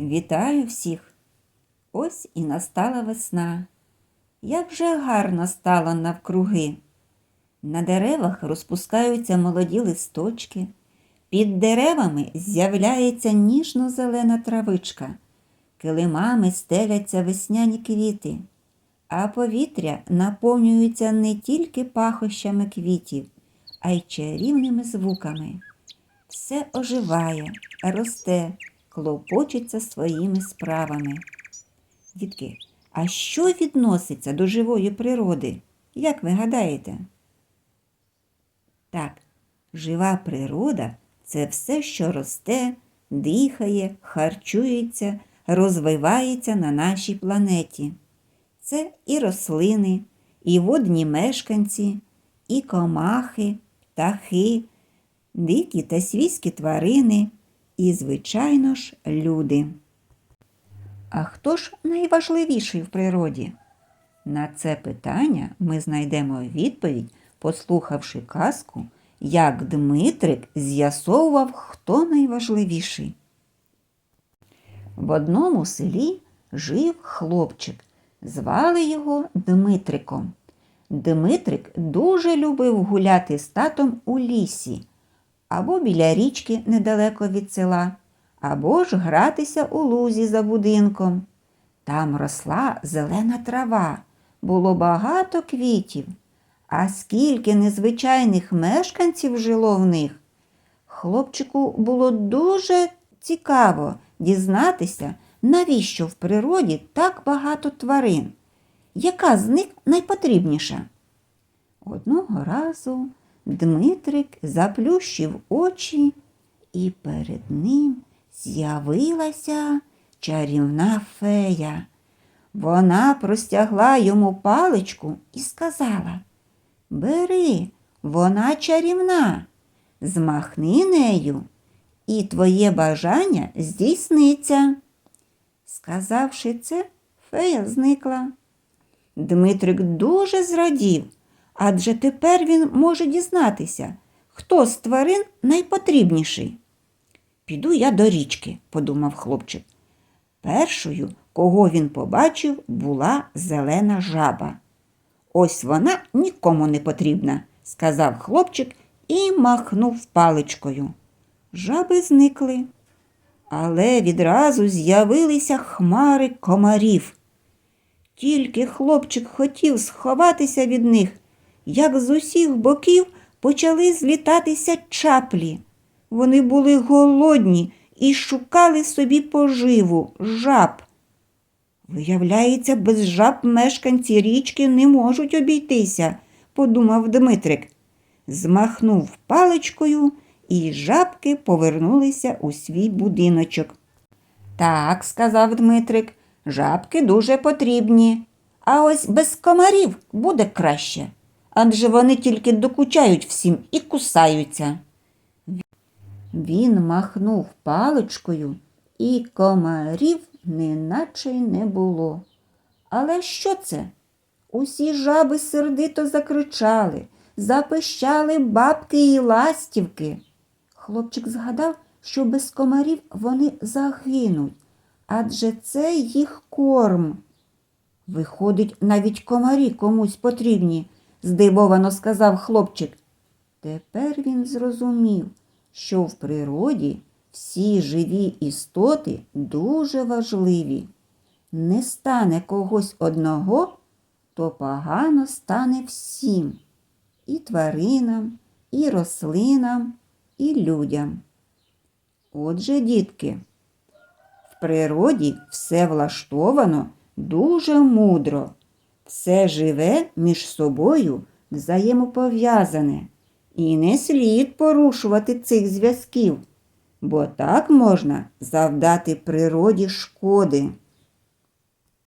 Вітаю всіх! Ось і настала весна. Як же гарно стало навкруги. На деревах розпускаються молоді листочки, під деревами з'являється ніжно-зелена травичка, килимами стеляться весняні квіти, а повітря наповнюється не тільки пахощами квітів, а й чарівними звуками. Все оживає, росте, клопочеться своїми справами. Дітки, а що відноситься до живої природи? Як ви гадаєте? Так, жива природа це все, що росте, дихає, харчується, розвивається на нашій планеті. Це і рослини, і водні мешканці, і комахи, птахи, дикі та свійські тварини, і, звичайно ж, люди. А хто ж найважливіший в природі? На це питання ми знайдемо відповідь, послухавши казку, як Дмитрик з'ясовував, хто найважливіший. В одному селі жив хлопчик. Звали його Дмитриком. Дмитрик дуже любив гуляти з татом у лісі або біля річки недалеко від села, або ж гратися у лузі за будинком. Там росла зелена трава, було багато квітів. А скільки незвичайних мешканців жило в них. Хлопчику було дуже цікаво дізнатися, навіщо в природі так багато тварин, яка з них найпотрібніша. Одного разу Дмитрик заплющив очі, і перед ним з'явилася чарівна фея. Вона простягла йому паличку і сказала Бери, вона чарівна, змахни нею, і твоє бажання здійсниться. Сказавши це, фея зникла. Дмитрик дуже зрадів, адже тепер він може дізнатися, хто з тварин найпотрібніший. Піду я до річки, подумав хлопчик. Першою, кого він побачив, була зелена жаба. Ось вона нікому не потрібна, сказав хлопчик і махнув паличкою. Жаби зникли, але відразу з'явилися хмари комарів. Тільки хлопчик хотів сховатися від них, як з усіх боків почали злітатися чаплі. Вони були голодні і шукали собі поживу жаб. Виявляється, без жаб мешканці річки не можуть обійтися, подумав Дмитрик. Змахнув паличкою, і жабки повернулися у свій будиночок. Так, сказав Дмитрик, жабки дуже потрібні. А ось без комарів буде краще, адже вони тільки докучають всім і кусаються. Він махнув паличкою, і комарів неначе й не було. Але що це? Усі жаби сердито закричали, запищали бабки і ластівки. Хлопчик згадав, що без комарів вони загинуть, адже це їх корм. Виходить, навіть комарі комусь потрібні, здивовано сказав хлопчик. Тепер він зрозумів, що в природі всі живі істоти дуже важливі. Не стане когось одного, то погано стане всім і тваринам, і рослинам, і людям. Отже, дітки, в природі все влаштовано дуже мудро, все живе між собою взаємопов'язане, і не слід порушувати цих зв'язків бо так можна завдати природі шкоди.